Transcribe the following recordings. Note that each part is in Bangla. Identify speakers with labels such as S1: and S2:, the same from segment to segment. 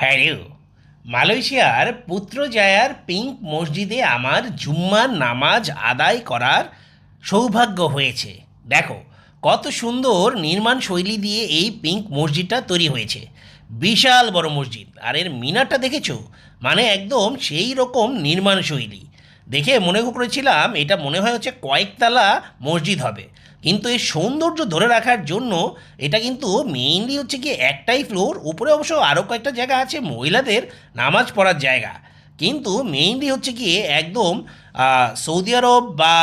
S1: হ্যালো মালয়েশিয়ার পুত্রজায়ার পিঙ্ক মসজিদে আমার জুম্মার নামাজ আদায় করার সৌভাগ্য হয়েছে। দেখো, কত সুন্দর নির্মাণ শৈলী দিয়ে এই পিঙ্ক মসজিদটা তৈরি হয়েছে। বিশাল বড় মসজিদ। আর এর মিনারটা দেখেছ? মানে একদম সেই রকম নির্মাণ শৈলী। দেখে মনে করেছিলাম এটা মনে হয় হচ্ছে কয়েকতলা মসজিদ হবে। কিন্তু এই সৌন্দর্য ধরে রাখার জন্য এটা কিন্তু মেইনলি হচ্ছে কি একটাই ফ্লোর উপরে অবশ্য আরও কয়েকটা জায়গা আছে, মহিলাদের নামাজ পড়ার জায়গা। কিন্তু মেইনলি হচ্ছে কি একদম সৌদি আরব বা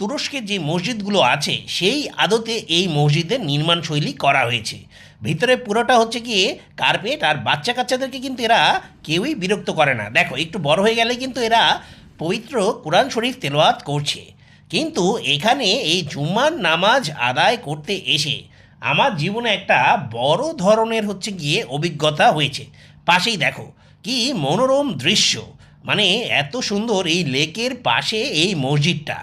S1: তুরস্কের যে মসজিদগুলো আছে, সেই আদতে এই মসজিদের নির্মাণ শৈলী করা হয়েছে। ভিতরে পুরোটা হচ্ছে কি কার্পেট আর বাচ্চা কাচ্চাদেরকে কিন্তু এরা কেউই বিরক্ত করে না। দেখো, একটু বড় হয়ে গেলে কিন্তু এরা পবিত্র কোরআন শরীফ তেলোয়াত করছে। কিন্তু এখানে এই জুম্মার নামাজ আদায় করতে এসে আমার জীবনে একটা বড় ধরনের হচ্ছে গিয়ে অভিজ্ঞতা হয়েছে। পাশেই দেখো, কি মনোরম দৃশ্য। মানে এত সুন্দর এই লেকের পাশে এই মসজিদটা।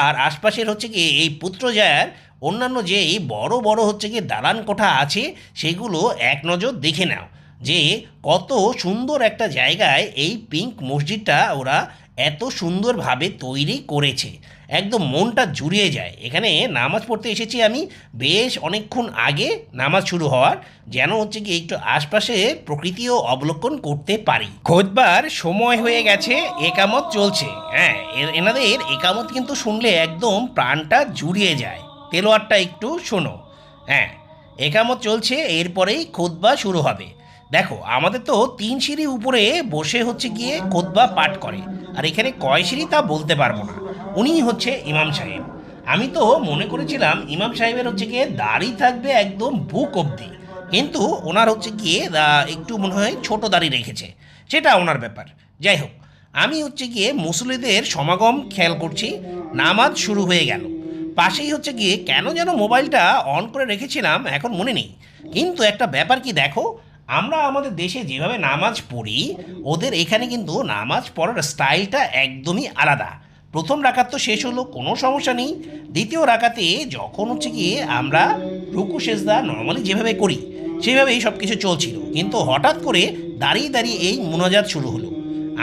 S1: আর আশপাশের হচ্ছে কি এই পুত্রজায়ার অন্যান্য যে এই বড় বড় হচ্ছে কি দালান কোঠা আছে, সেগুলো এক নজর দেখে নাও। যে কত সুন্দর একটা জায়গায় এই পিঙ্ক মসজিদটা ওরা এত সুন্দরভাবে তৈরি করেছে। একদম মনটা জুড়িয়ে যায়। এখানে নামাজ পড়তে এসেছি আমি বেশ অনেকক্ষণ আগে নামাজ শুরু হওয়ার, যেন হচ্ছে কি একটু আশপাশে প্রকৃতিও অবলোকন করতে পারি। খোঁজবার সময় হয়ে গেছে, একামত চলছে। হ্যাঁ এনাদের একামত কিন্তু শুনলে একদম প্রাণটা জুড়িয়ে যায়। তেলোয়ারটা একটু শোনো। হ্যাঁ একামত চলছে, এরপরেই খোদবা শুরু হবে। দেখো, আমাদের তো তিন সিঁড়ি উপরে বসে হচ্ছে গিয়ে কোদবা পাঠ করে, আর এখানে কয় সিঁড়ি তা বলতে পারব না। উনি হচ্ছে ইমাম সাহেব। আমি তো মনে করেছিলাম ইমাম সাহেবের হচ্ছে গিয়ে দাড়ি থাকবে একদম বুক অবধি, কিন্তু ওনার হচ্ছে গিয়ে একটু মনে হয় ছোট দাড়ি রেখেছে, সেটা ওনার ব্যাপার। যাই হোক, আমি হচ্ছে গিয়ে মুসলিদের সমাগম খেয়াল করছি, নামাজ শুরু হয়ে গেল। পাশেই হচ্ছে গিয়ে কেন যেন মোবাইলটা অন করে রেখেছিলাম, এখন মনে নেই। কিন্তু একটা ব্যাপার কি দেখো আমরা আমাদের দেশে যেভাবে নামাজ পড়ি, ওদের এখানে কিন্তু নামাজ পড়ার স্টাইলটা একদমই আলাদা। প্রথম রাকাত তো শেষ হলো, কোনো সমস্যা নেই। দ্বিতীয় রাকাতে যখন হচ্ছে গিয়ে আমরা রুকু, সেজদা নর্মালি যেভাবে করি, সেভাবেই সব কিছু চলছিল। কিন্তু হঠাৎ করে দাঁড়িয়ে দাঁড়িয়ে এই মোনাজাত শুরু হলো।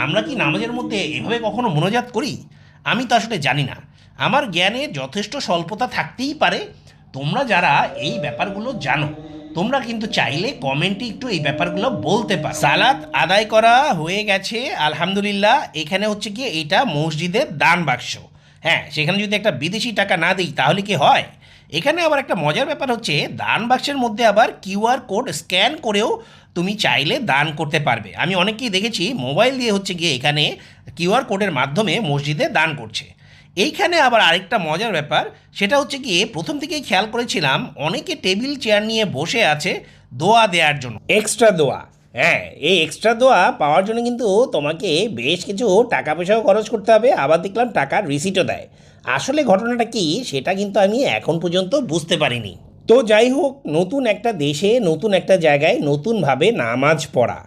S1: আমরা কি নামাজের মধ্যে এভাবে কখনো মোনাজাত করি? আমি তো আসলে জানি না। আমার জ্ঞানে যথেষ্ট স্বল্পতা থাকতেই পারে। তোমরা যারা এই ব্যাপারগুলো জানো তোমরা কিন্তু চাইলে কমেন্টে একটু এই ব্যাপারগুলো বলতে পারো। সালাত আদায় করা হয়ে গেছে, আলহামদুলিল্লাহ। এখানে হচ্ছে কি এটা মসজিদের দান বাক্স। হ্যাঁ সেখানে যদি একটা বিদেশি টাকা না দিই, তাহলে কি হয়? এখানে আবার একটা মজার ব্যাপার হচ্ছে, দান বাক্সের মধ্যে আবার কিউআর কোড স্ক্যান করেও তুমি চাইলে দান করতে পারবে। আমি অনেকেই দেখেছি, মোবাইল দিয়ে হচ্ছে গিয়ে এখানে কিউআর কোডের মাধ্যমে মসজিদে দান করছে। এইখানে আবার আরেকটা মজার ব্যাপার, সেটা হচ্ছে গিয়ে প্রথম থেকেই খেয়াল করেছিলাম, অনেকে টেবিল চেয়ার নিয়ে বসে আছে দোয়া দেওয়ার জন্য। এক্সট্রা দোয়া? হ্যাঁ এই এক্সট্রা দোয়া পাওয়ার জন্য কিন্তু তোমাকে বেশ কিছু টাকা পয়সাও খরচ করতে হবে, আবার দেখলাম টাকার রিসিটও দেয়। আসলে ঘটনাটা কি, সেটা কিন্তু আমি এখন পর্যন্ত বুঝতে পারিনি। তো যাই হোক, নতুন একটা দেশে, নতুন একটা জায়গায় নতুনভাবে নামাজ পড়া।